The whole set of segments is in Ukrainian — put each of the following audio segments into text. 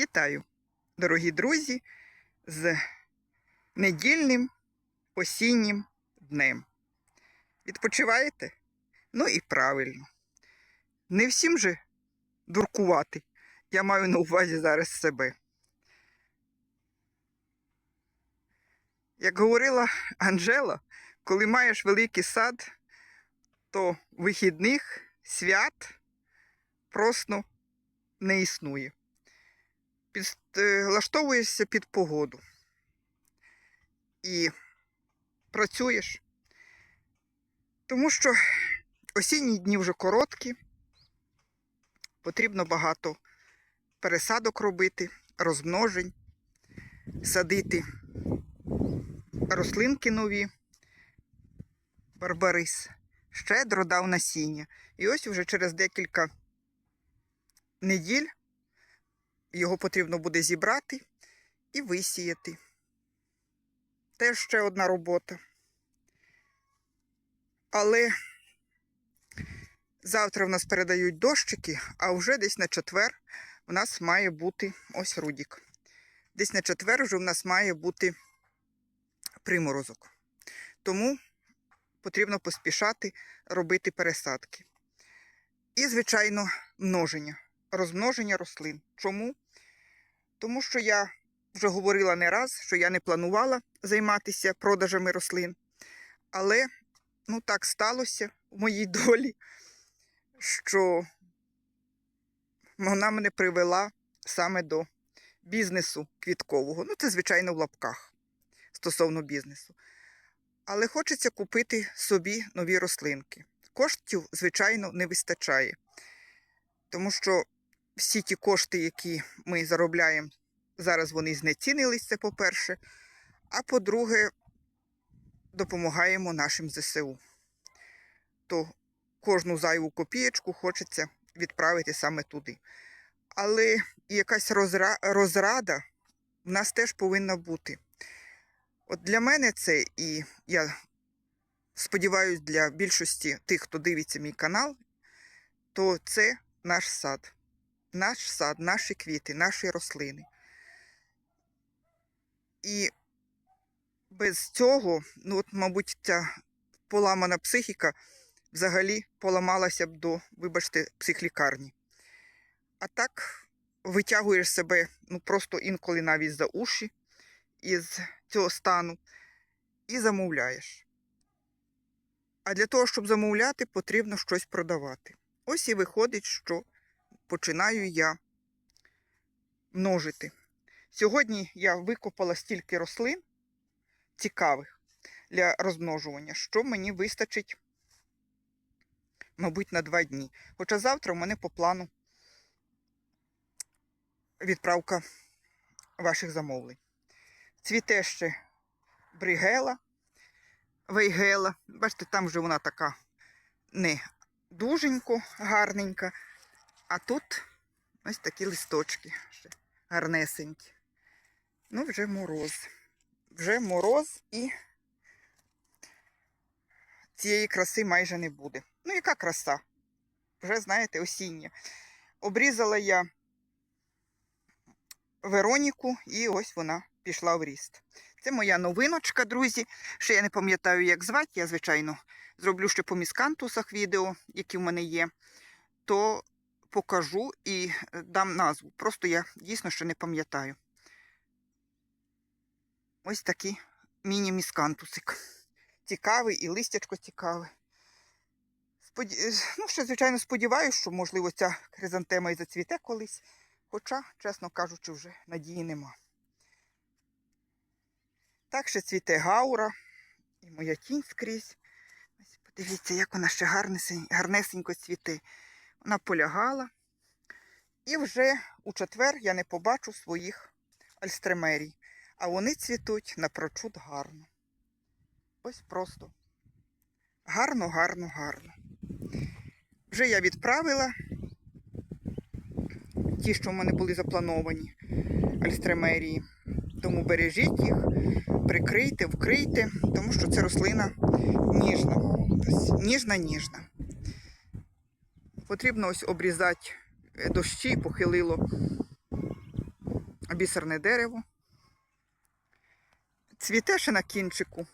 Вітаю, дорогі друзі, з недільним осіннім днем. Відпочиваєте? Ну і правильно. Не всім же дуркувати. Я маю на увазі зараз себе. Як говорила Анжела, коли маєш великий сад, то вихідних свят просто не існує підлаштовуєшся під погоду і працюєш. Тому що осінні дні вже короткі, потрібно багато пересадок робити, розмножень, садити рослинки нові, барбарис, щедро дав насіння. І ось вже через декілька неділь його потрібно буде зібрати і висіяти. Теж ще одна робота. Але завтра в нас передають дощики, а вже десь на четвер в нас має бути ось рудік. Десь на четвер вже в нас має бути приморозок. Тому потрібно поспішати робити пересадки. І, звичайно, множення розмноження рослин. Чому? Тому що я вже говорила не раз, що я не планувала займатися продажами рослин. Але ну так сталося в моїй долі, що вона мене привела саме до бізнесу квіткового. Ну, це, звичайно, в лапках стосовно бізнесу. Але хочеться купити собі нові рослинки. Коштів, звичайно, не вистачає. Тому що всі ті кошти, які ми заробляємо, зараз вони знецінились, це по-перше. А по-друге, допомагаємо нашим ЗСУ. То кожну зайву копієчку хочеться відправити саме туди. Але якась розра... розрада в нас теж повинна бути. От для мене це, і я сподіваюся, для більшості тих, хто дивиться мій канал, то це наш сад наш сад, наші квіти, наші рослини. І без цього, ну от, мабуть, ця поламана психіка взагалі поламалася б до, вибачте, психлікарні. А так витягуєш себе ну, просто інколи навіть за уші із цього стану і замовляєш. А для того, щоб замовляти, потрібно щось продавати. Ось і виходить, що починаю я множити. Сьогодні я викопала стільки рослин цікавих для розмножування, що мені вистачить, мабуть, на два дні. Хоча завтра у мене по плану відправка ваших замовлень. Цвіте ще бригела, вейгела. Бачите, там вже вона така не дуженько, гарненька. А тут ось такі листочки ще гарнесенькі. Ну, вже мороз. Вже мороз і цієї краси майже не буде. Ну, яка краса? Вже, знаєте, осіння. Обрізала я Вероніку, і ось вона пішла в ріст. Це моя новиночка, друзі. Ще я не пам'ятаю, як звати. Я, звичайно, зроблю ще по міскантусах відео, які в мене є. То покажу і е, дам назву. Просто я дійсно ще не пам'ятаю. Ось такий міні-міскантусик. Цікавий і листячко цікаве. Споді... Е, ну, ще, звичайно, сподіваюся, що, можливо, ця хризантема і зацвіте колись. Хоча, чесно кажучи, вже надії нема. Так ще цвіте гаура і моя тінь скрізь. Ось подивіться, як вона ще гарнесенько цвіте. Вона полягала. І вже у четвер я не побачу своїх альстремерій. А вони цвітуть напрочуд гарно. Ось просто гарно, гарно, гарно. Вже я відправила ті, що в мене були заплановані альстремерії. Тому бережіть їх, прикрийте, вкрийте, тому що це рослина ніжна. Ніжна, ніжна. Потрібно ось обрізати дощі, похилило бісерне дерево. Цвіте ще на кінчику.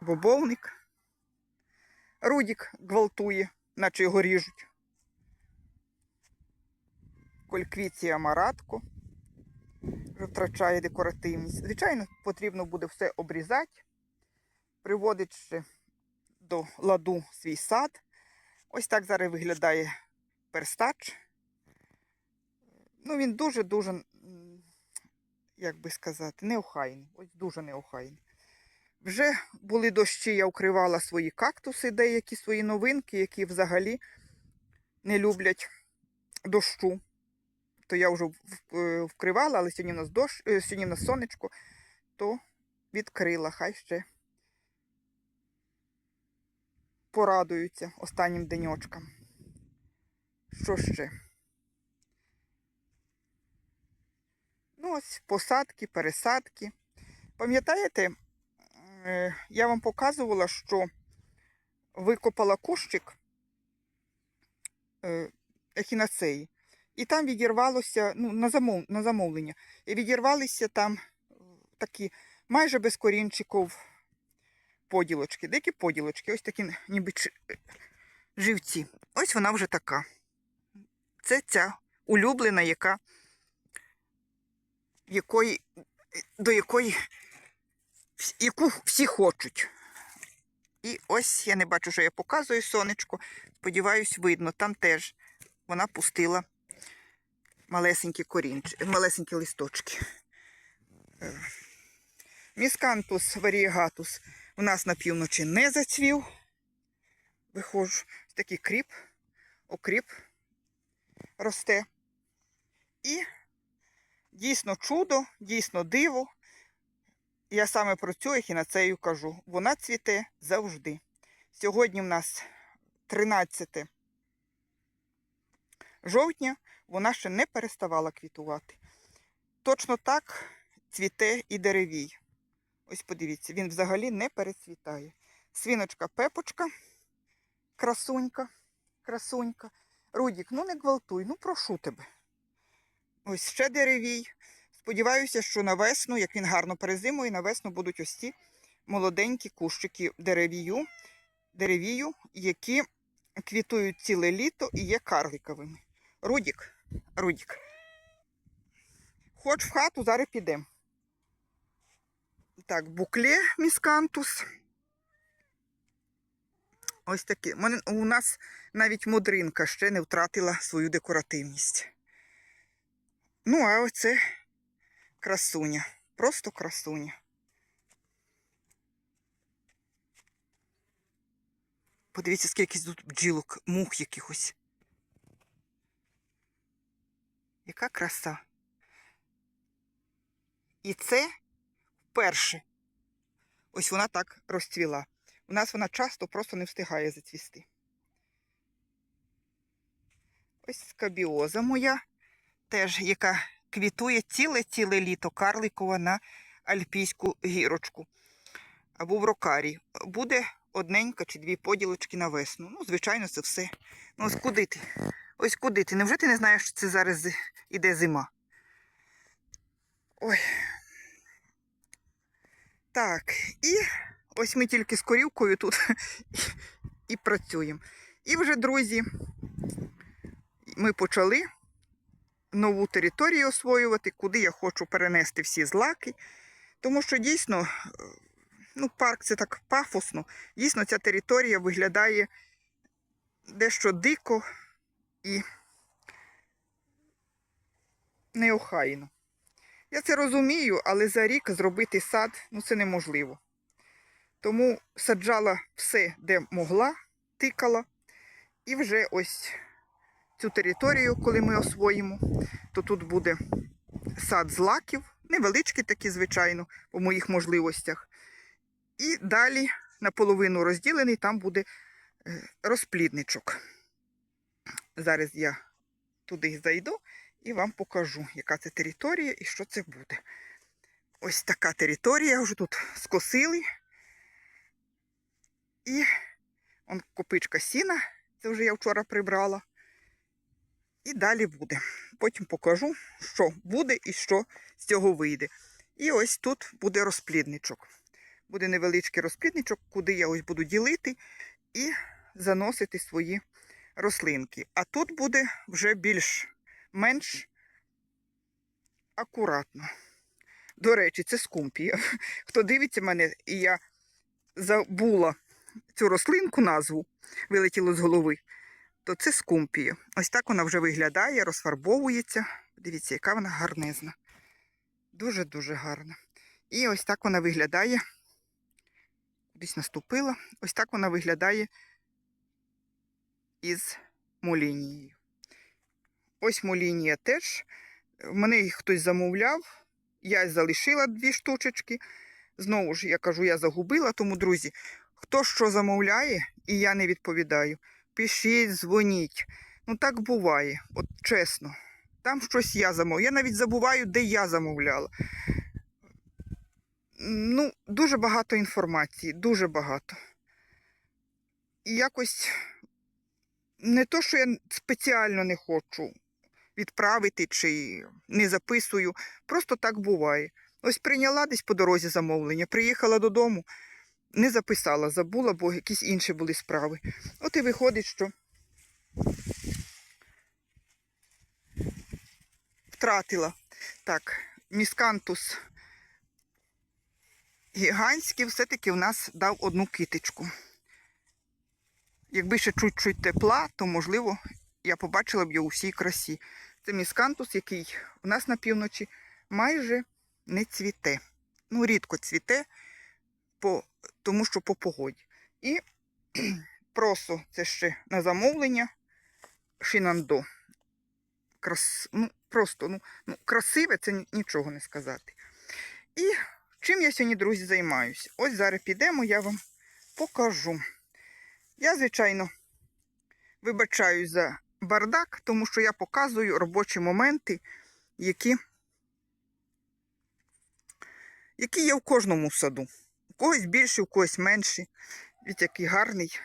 Бобовник. Рудік гвалтує, наче його ріжуть. Кольквіція маратко втрачає декоративність. Звичайно, потрібно буде все обрізати, приводячи до ладу свій сад. Ось так зараз виглядає перстач. Ну, він дуже-дуже, як би сказати, неохайний. Ось дуже неохайний. Вже були дощі, я укривала свої кактуси, деякі свої новинки, які взагалі не люблять дощу. То я вже е, вкривала, але сьогодні в нас дощ, е, сьогодні в нас сонечко, то відкрила. Хай ще порадуються останнім деньочкам. Що ще? Ну, ось посадки, пересадки. Пам'ятаєте, е, я вам показувала, що викопала кущик е, ехінацеї, і там відірвалося, ну, на, замов, на замовлення, і відірвалися там е, такі майже без корінчиків поділочки, деякі поділочки, ось такі ніби живці. Ось вона вже така. Це ця улюблена, яка, якої, до якої яку всі хочуть. І ось я не бачу, що я показую сонечко. Сподіваюсь, видно, там теж вона пустила малесенькі корінчики, малесенькі листочки. Е, Міскантус варієгатус у нас на півночі не зацвів. Виходжу, такий кріп, окріп росте. І дійсно чудо, дійсно диво. Я саме про цю ехінацею кажу. Вона цвіте завжди. Сьогодні в нас 13 жовтня, вона ще не переставала квітувати. Точно так цвіте і деревій. Ось подивіться, він взагалі не перецвітає. Свіночка пепочка, красунька, красунька. Рудік, ну не гвалтуй, ну прошу тебе. Ось ще деревій. Сподіваюся, що на весну, як він гарно перезимує, на весну будуть ось ці молоденькі кущики деревію, деревію, які квітують ціле літо і є карликовими. Рудік, Рудік. Хоч в хату, зараз підемо. Так, букле міскантус. Ось такі. У нас навіть модринка ще не втратила свою декоративність. Ну, а оце красуня. Просто красуня. Подивіться, скільки тут бджілок, мух якихось. Яка краса. І це вперше. Ось вона так розцвіла. У нас вона часто просто не встигає зацвісти. Ось скабіоза моя, теж яка квітує ціле-ціле літо карликова на альпійську гірочку. Або в рокарі. Буде одненька чи дві поділочки на весну. Ну, звичайно, це все. Ну, ось куди ти? Ось куди ти? Невже ти не знаєш, що це зараз іде зима? Ой. Так, і ось ми тільки з корівкою тут і працюємо. І вже, друзі, ми почали нову територію освоювати, куди я хочу перенести всі злаки. Тому що дійсно, е, ну, парк це так пафосно. Дійсно, ця територія виглядає дещо дико і неохайно. Я це розумію, але за рік зробити сад ну, це неможливо. Тому саджала все, де могла, тикала. І вже ось цю територію, коли ми освоїмо, то тут буде сад злаків, невеличкий такий, звичайно, по моїх можливостях. І далі наполовину розділений, там буде е, розплідничок. Зараз я туди зайду і вам покажу, яка це територія і що це буде. Ось така територія, вже тут скосили. І он копичка сіна, це вже я вчора прибрала. І далі буде. Потім покажу, що буде і що з цього вийде. І ось тут буде розплідничок. Буде невеличкий розплідничок, куди я ось буду ділити і заносити свої рослинки. А тут буде вже більш-менш акуратно. До речі, це скумпія. Хто дивиться мене, і я забула цю рослинку назву, вилетіло з голови, то це скумпія. Ось так вона вже виглядає, розфарбовується. Дивіться, яка вона гарнезна. Дуже-дуже гарна. І ось так вона виглядає. Кудись наступила. Ось так вона виглядає із молінією. Ось молінія теж. Мене їх хтось замовляв. Я залишила дві штучечки. Знову ж, я кажу, я загубила, тому, друзі, хто що замовляє, і я не відповідаю, пишіть, дзвоніть. Ну так буває, от чесно. Там щось я замовляю. Я навіть забуваю, де я замовляла. Ну, дуже багато інформації, дуже багато. І якось не то, що я спеціально не хочу відправити чи не записую, просто так буває. Ось прийняла десь по дорозі замовлення, приїхала додому, не записала, забула, бо якісь інші були справи. От і виходить, що втратила. Так, міскантус гігантський все-таки в нас дав одну китичку. Якби ще чуть-чуть тепла, то, можливо, я побачила б його у всій красі. Це міскантус, який у нас на півночі майже не цвіте. Ну, рідко цвіте, по, тому що по погоді. І просо це ще на замовлення шинандо. Крас, ну, просто ну, ну, красиве, це нічого не сказати. І чим я сьогодні, друзі, займаюся? Ось зараз підемо, я вам покажу. Я, звичайно, вибачаю за бардак, тому що я показую робочі моменти, які, які є в кожному саду. У когось більше, у когось менше. Від який гарний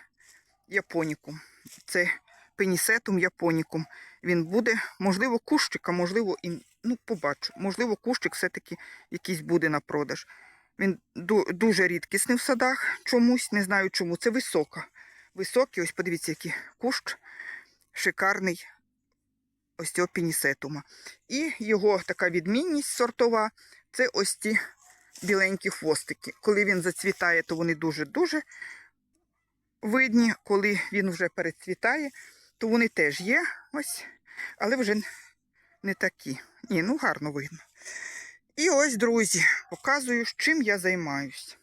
японікум. Це пенісетум японікум. Він буде, можливо, кущик, а можливо, і ну, побачу. Можливо, кущик все-таки якийсь буде на продаж. Він дуже рідкісний в садах чомусь, не знаю чому. Це висока. Високий, ось подивіться, який кущ шикарний ось цього. І його така відмінність сортова це ось ті біленькі хвостики. Коли він зацвітає, то вони дуже-дуже видні. Коли він вже перецвітає, то вони теж є ось, але вже не такі. Ні, ну гарно видно. І ось, друзі, показую, чим я займаюсь.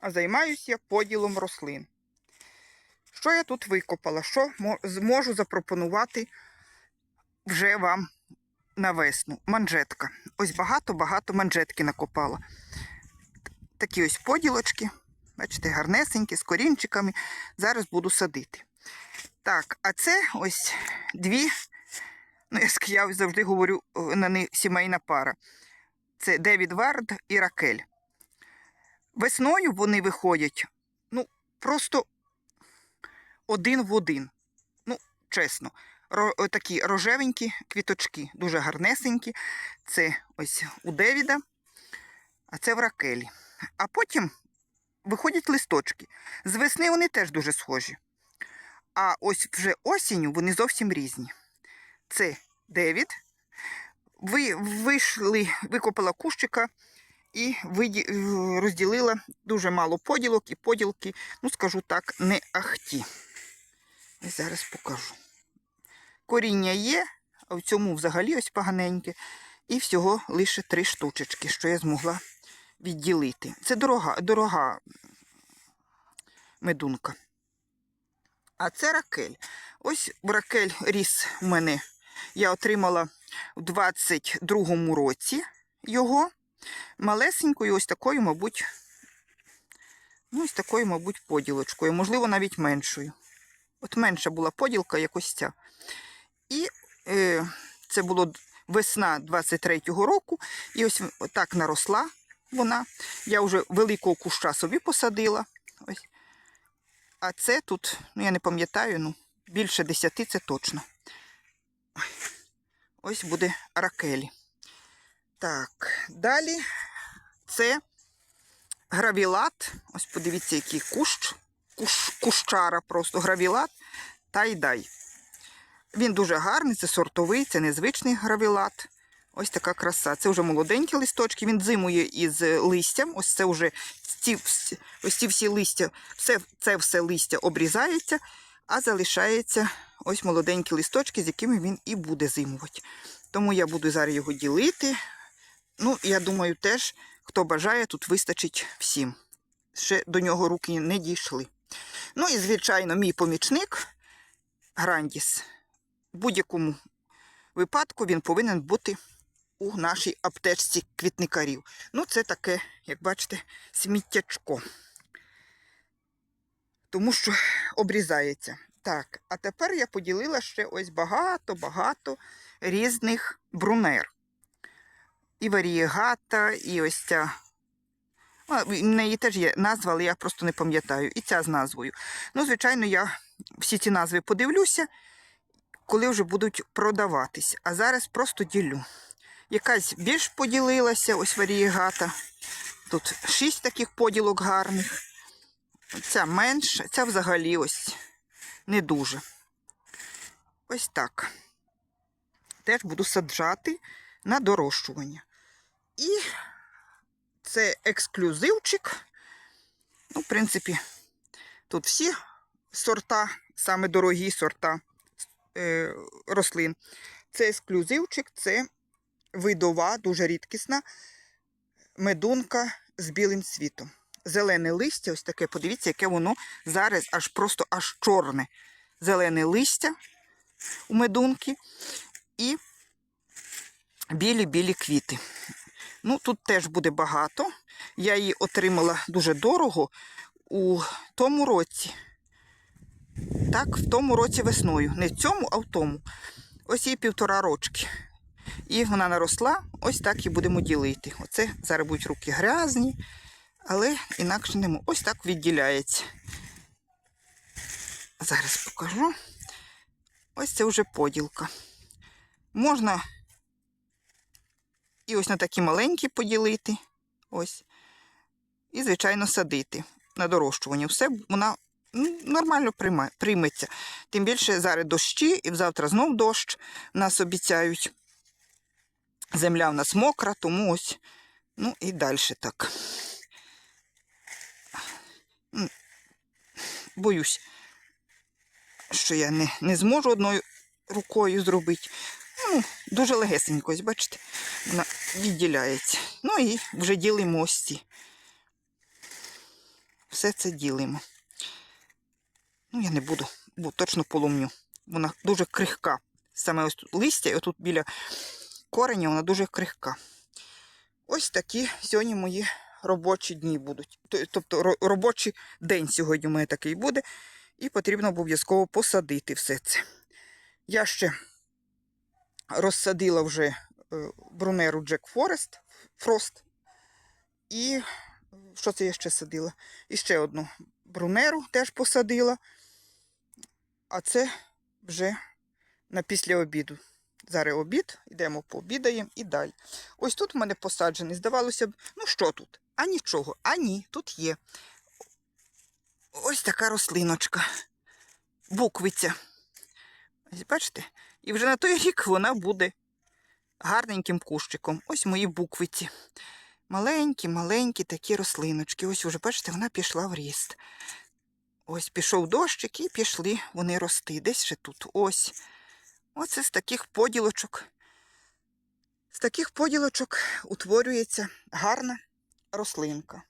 А займаюся я поділом рослин. Що я тут викопала? Що мо- зможу запропонувати вже вам на весну? Манжетка. Ось багато-багато манжетки накопала. Такі ось поділочки. Бачите, гарнесенькі, з корінчиками. Зараз буду садити. Так, а це ось дві, ну, я завжди говорю е, на них сімейна пара. Це Девід Вард і Ракель. Весною вони виходять, ну, просто один в один. Ну, чесно, Ро, такі рожевенькі квіточки, дуже гарнесенькі. Це ось у Девіда, а це в Ракелі. А потім виходять листочки. З весни вони теж дуже схожі. А ось вже осінню вони зовсім різні. Це Девід. Ви вийшли, викопала кущика і е, розділила дуже мало поділок, і поділки, ну скажу так, не ахті. Я зараз покажу. Коріння є, а в цьому взагалі ось поганеньке. І всього лише три штучечки, що я змогла відділити. Це дорога, дорога медунка. А це ракель. Ось ракель ріс у мене. Я отримала у 22-му році його. Малесенькою, ось такою, мабуть, ну, ось такою, мабуть, поділочкою, можливо, навіть меншою. От менша була поділка, як ось ця. І е, це було весна 23-го року. І ось так наросла вона. Я вже великого куща собі посадила. Ось. А це тут, ну я не пам'ятаю, ну, більше 10 це точно. ось буде ракелі. Так, далі це гравілат. Ось подивіться, який кущ. Куш, кущара просто гравілат тай-дай. Він дуже гарний, це сортовий, це незвичний гравілат. Ось така краса. Це вже молоденькі листочки, він зимує із листям. Ось це вже ці, ось ці всі листя, все, це все листя обрізається, а залишається ось молоденькі листочки, з якими він і буде зимувати. Тому я буду зараз його ділити. Ну, я думаю, теж, хто бажає, тут вистачить всім. Ще до нього руки не дійшли. Ну і, звичайно, мій помічник Грандіс. В будь-якому випадку він повинен бути у нашій аптечці квітникарів. Ну, це таке, як бачите, сміттячко. Тому що обрізається. Так, а тепер я поділила ще ось багато-багато різних брунер. І варієгата, і ось ця. А, В неї теж є назва, але я просто не пам'ятаю. І ця з назвою. Ну, звичайно, я всі ці назви подивлюся, коли вже будуть продаватись. А зараз просто ділю. Якась більш поділилася, ось варієгата. Тут шість таких поділок гарних. Ця менша, ця взагалі ось не дуже. Ось так. Теж буду саджати на дорощування. І це ексклюзивчик. Ну, в принципі, тут всі сорта, саме дорогі сорта е, рослин. Це ексклюзивчик, це видова, дуже рідкісна медунка з білим цвітом. Зелене листя, ось таке, подивіться, яке воно зараз аж просто аж чорне. Зелене листя у медунки і білі-білі квіти. Ну, тут теж буде багато. Я її отримала дуже дорого у тому році. Так, в тому році весною. Не в цьому, а в тому. Ось їй півтора рочки. І вона наросла, ось так і будемо ділити. Оце зараз будуть руки грязні, але інакше не можу. Ось так відділяється. Зараз покажу. Ось це вже поділка. Можна і ось на такі маленькі поділити. Ось. І, звичайно, садити на дорощування. Все вона ну, нормально прийме- прийметься. Тим більше зараз дощі, і завтра знов дощ нас обіцяють. Земля в нас мокра, тому ось, ну і далі так. Боюсь, що я не, не зможу одною рукою зробити. Ну, дуже легесенько, бачите, вона відділяється. Ну і вже ділимо ось ці. Все це ділимо. Ну, я не буду, бо точно поломню. Вона дуже крихка. Саме ось тут листя, і отут біля кореня вона дуже крихка. Ось такі сьогодні мої робочі дні будуть. Тобто робочий день сьогодні у мене такий буде. І потрібно обов'язково посадити все це. Я ще розсадила вже е, брунеру Джек Форест, Фрост. І що це я ще садила? І ще одну брунеру теж посадила. А це вже на після обіду. Зараз обід, йдемо пообідаємо і далі. Ось тут в мене посаджений. Здавалося б, ну що тут? А нічого. А ні, тут є. Ось така рослиночка. Буквиця. Бачите? І вже на той рік вона буде гарненьким кущиком. Ось мої буквиці. Маленькі, маленькі такі рослиночки. Ось уже, бачите, вона пішла в ріст. Ось пішов дощик і пішли вони рости. Десь ще тут. Ось. Оце з таких поділочок. З таких поділочок утворюється гарна рослинка.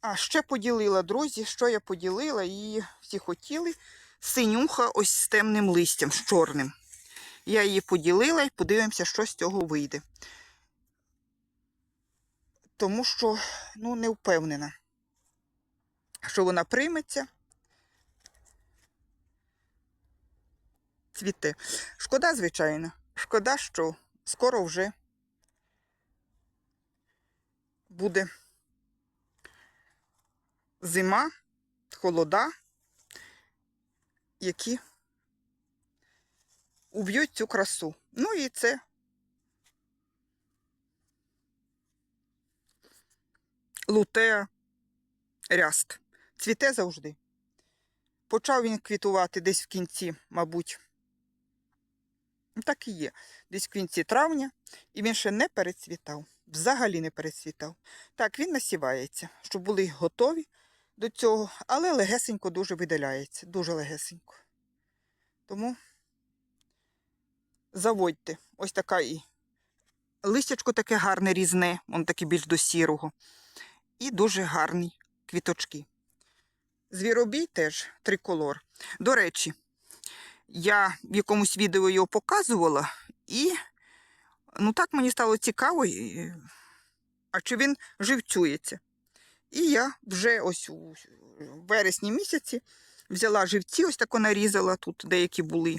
А ще поділила, друзі, що я поділила, її всі хотіли. Синюха ось з темним листям, з чорним. Я її поділила і подивимося, що з цього вийде. Тому що, ну, не впевнена, що вона прийметься. Цвіте. Шкода, звичайно. Шкода, що скоро вже буде зима, холода, які уб'ють цю красу. Ну і це лутеа ряст. Цвіте завжди. Почав він квітувати десь в кінці, мабуть. Ну, Так і є. Десь в кінці травня, і він ще не перецвітав. Взагалі не перецвітав. Так, він насівається, щоб були готові до цього, але легесенько дуже видаляється. Дуже легесенько. Тому заводьте. Ось така і листячко таке гарне різне, воно таке більш до сірого. І дуже гарні квіточки. Звіробій теж триколор. До речі, я в якомусь відео його показувала, і ну так мені стало цікаво, а чи він живцюється. І я вже ось у вересні місяці взяла живці, ось тако нарізала, тут деякі були,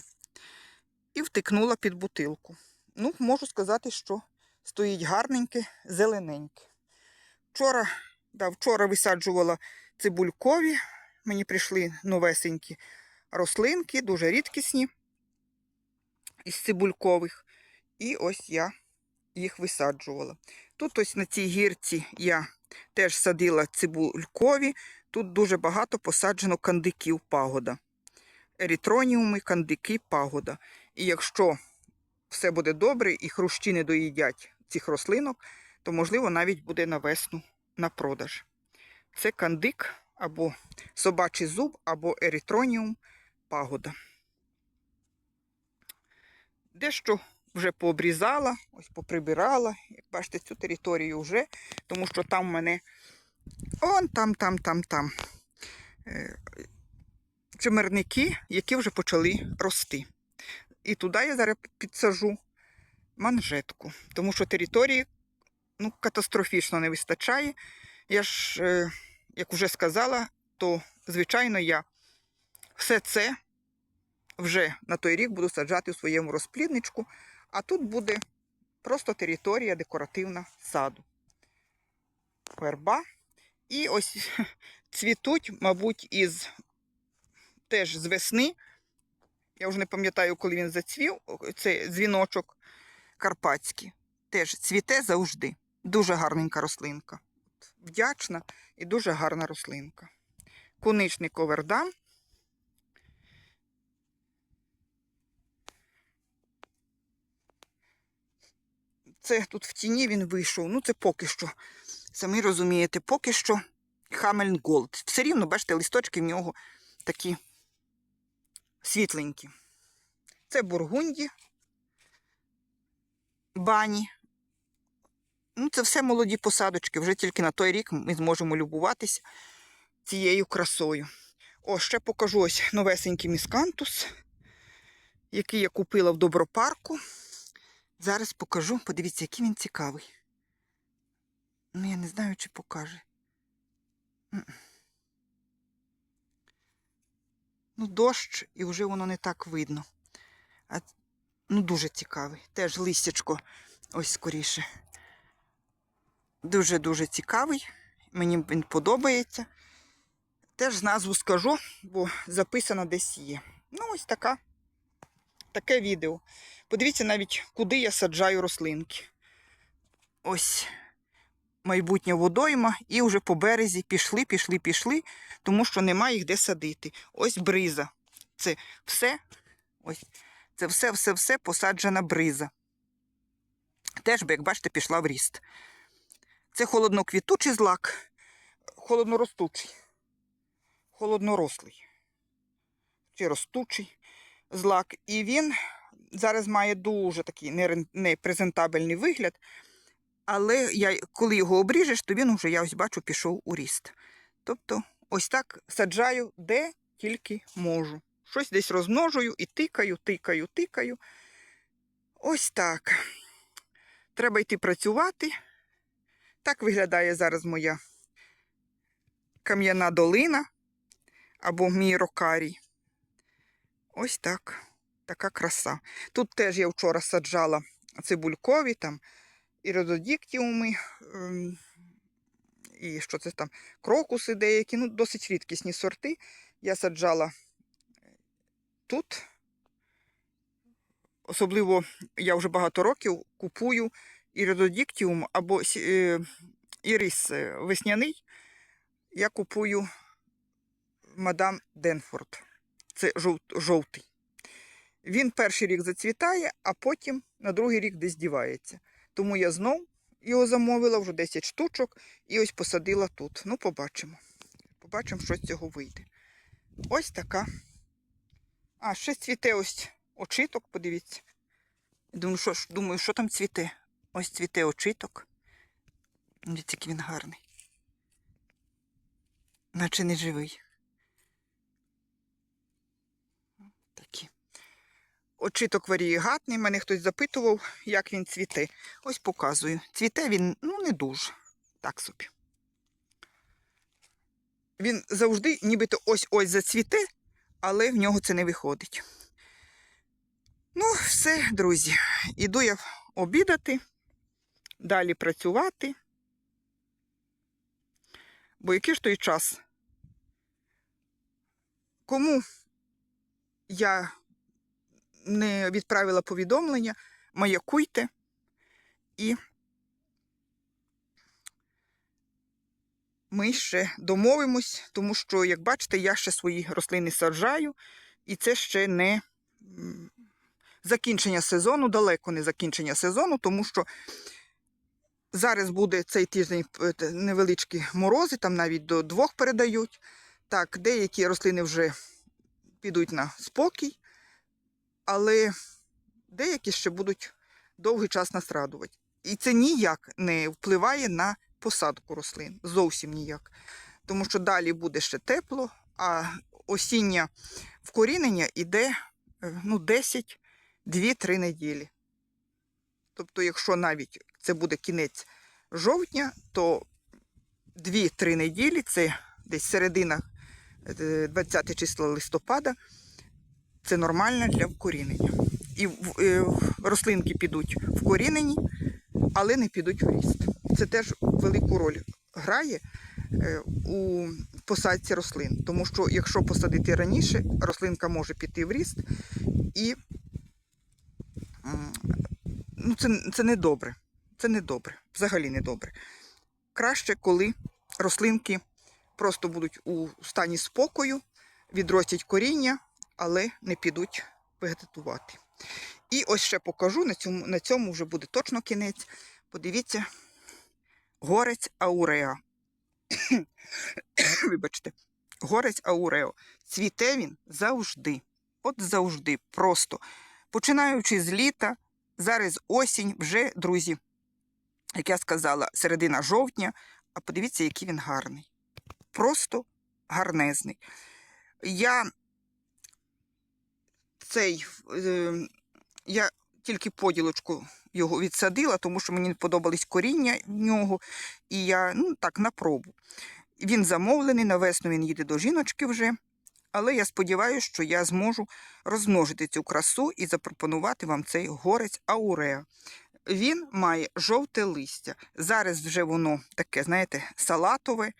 і втикнула під бутилку. Ну, можу сказати, що стоїть гарненьке, зелененьке. Вчора, да, вчора висаджувала цибулькові, мені прийшли новесенькі рослинки, дуже рідкісні із цибулькових. І ось я їх висаджувала. Тут ось на цій гірці я теж садила цибулькові. Тут дуже багато посаджено кандиків пагода. Ерітроніуми, кандики пагода. І якщо все буде добре і хрущі не доїдять цих рослинок, то, можливо, навіть буде на весну на продаж. Це кандик або собачий зуб, або ерітроніум пагода. Дещо вже пообрізала, ось поприбирала. Як бачите, цю територію вже, тому що там в мене он там, там, там, там е, чимерники, які вже почали рости. І туди я зараз підсажу манжетку, тому що території ну, катастрофічно не вистачає. Я ж, е, як вже сказала, то, звичайно, я все це вже на той рік буду саджати у своєму розплідничку, а тут буде просто територія декоративна саду. Верба. І ось цвітуть, мабуть, із теж з весни. Я вже не пам'ятаю, коли він зацвів. Це дзвіночок карпатський. Теж цвіте завжди. Дуже гарненька рослинка. Вдячна і дуже гарна рослинка. Куничний ковердам. Це тут в тіні він вийшов. Ну, це поки що. Самі розумієте, поки що Хамельн Голд. Все рівно, бачите, листочки в нього такі світленькі. Це бургунді, бані. Ну, це все молоді посадочки. Вже тільки на той рік ми зможемо любуватися цією красою. О, ще покажу ось новесенький міскантус, який я купила в добропарку. Зараз покажу. Подивіться, який він цікавий. Ну, я не знаю, чи покаже. Ну, дощ, і вже воно не так видно. А, ну, дуже цікавий. Теж листячко, ось скоріше. Дуже-дуже цікавий. Мені він подобається. Теж назву скажу, бо записано десь є. Ну, ось така. Таке відео. Подивіться навіть, куди я саджаю рослинки. Ось майбутня водойма, і вже по березі пішли, пішли, пішли, тому що немає їх де садити. Ось бриза. Це все, ось, це все, все, все посаджена бриза. Теж, би, як бачите, пішла в ріст. Це холодноквітучий злак, холодноростучий, холоднорослий чи ростучий злак. І він зараз має дуже такий непрезентабельний вигляд. Але я, коли його обріжеш, то він уже, я ось бачу, пішов у ріст. Тобто, ось так саджаю, де тільки можу. Щось десь розмножую і тикаю, тикаю, тикаю. Ось так. Треба йти працювати. Так виглядає зараз моя кам'яна долина або мій рокарій. Ось так. Така краса. Тут теж я вчора саджала цибулькові, там і рододіктіуми, ем, і що це там, крокуси деякі, ну, досить рідкісні сорти. Я саджала тут особливо я вже багато років купую іридодіктіум або е, ірис е, весняний. Я купую мадам Денфорд. Це жовт- жовтий. Він перший рік зацвітає, а потім на другий рік десь дівається. Тому я знов його замовила, вже 10 штучок, і ось посадила тут. Ну, побачимо. Побачимо, що з цього вийде. Ось така. А, ще цвіте ось очиток, подивіться. Думаю, що, думаю, що там цвіте? Ось цвіте очиток. Дивіться, який він гарний. Наче не живий. Очиток варієгатний. Мене хтось запитував, як він цвіте. Ось показую. Цвіте він ну, не дуже. Так собі. Він завжди нібито ось-ось зацвіте, але в нього це не виходить. Ну, все, друзі. Іду я обідати, далі працювати. Бо який ж той час? Кому я не відправила повідомлення, маякуйте і ми ще домовимось, тому що, як бачите, я ще свої рослини саджаю, і це ще не закінчення сезону, далеко не закінчення сезону, тому що зараз буде цей тиждень невеличкі морози, там навіть до двох передають. Так, деякі рослини вже підуть на спокій, але деякі ще будуть довгий час нас радувати. І це ніяк не впливає на посадку рослин. Зовсім ніяк. Тому що далі буде ще тепло, а осіннє вкорінення йде е, ну, 10, 2-3 неділі. Тобто, якщо навіть це буде кінець жовтня, то 2-3 неділі, це десь середина е, 20 числа листопада, це нормально для вкорінення. І е, рослинки підуть вкорінені, але не підуть в ріст. Це теж велику роль грає е, у посадці рослин. Тому що якщо посадити раніше, рослинка може піти в ріст і ну, це, це не добре. Це не добре, взагалі не добре. Краще, коли рослинки просто будуть у стані спокою, відростять коріння, але не підуть вегетатувати. І ось ще покажу, на цьому, на цьому вже буде точно кінець. Подивіться, горець ауреа. Вибачте, горець аурео. Цвіте він завжди. От завжди, просто. Починаючи з літа, зараз осінь, вже, друзі, як я сказала, середина жовтня, а подивіться, який він гарний. Просто гарнезний. Я цей, е, я тільки поділочку його відсадила, тому що мені подобались коріння в нього, і я ну так на пробу. Він замовлений, на весну він їде до жіночки вже. Але я сподіваюся, що я зможу розмножити цю красу і запропонувати вам цей горець ауреа. Він має жовте листя. Зараз вже воно таке, знаєте, салатове,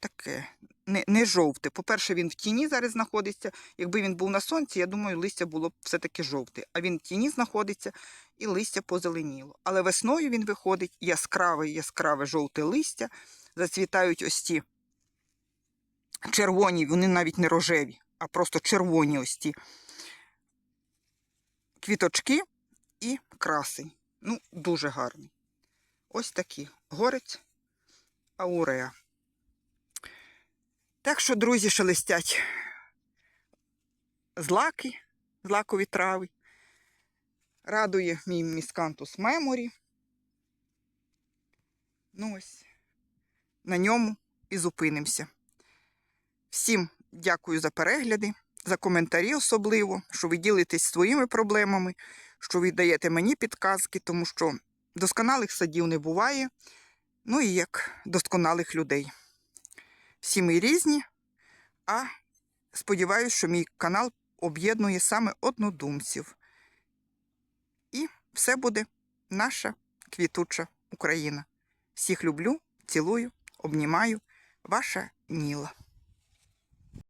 таке не, не жовте. По-перше, він в тіні зараз знаходиться. Якби він був на сонці, я думаю, листя було б все-таки жовте. А він в тіні знаходиться і листя позеленіло. Але весною він виходить яскраве, яскраве жовте листя. Зацвітають ось ті червоні, вони навіть не рожеві, а просто червоні ось ті квіточки і красень. Ну, дуже гарний. Ось такі. Горець ауреа. Так що, друзі, шелестять злаки, злакові трави. Радує мій міскантус меморі. Ну ось, на ньому і зупинимося. Всім дякую за перегляди, за коментарі особливо, що ви ділитесь своїми проблемами, що ви даєте мені підказки, тому що досконалих садів не буває, ну і як досконалих людей. Всі ми різні, а сподіваюся, що мій канал об'єднує саме однодумців. І все буде наша квітуча Україна. Всіх люблю, цілую, обнімаю. Ваша Ніла.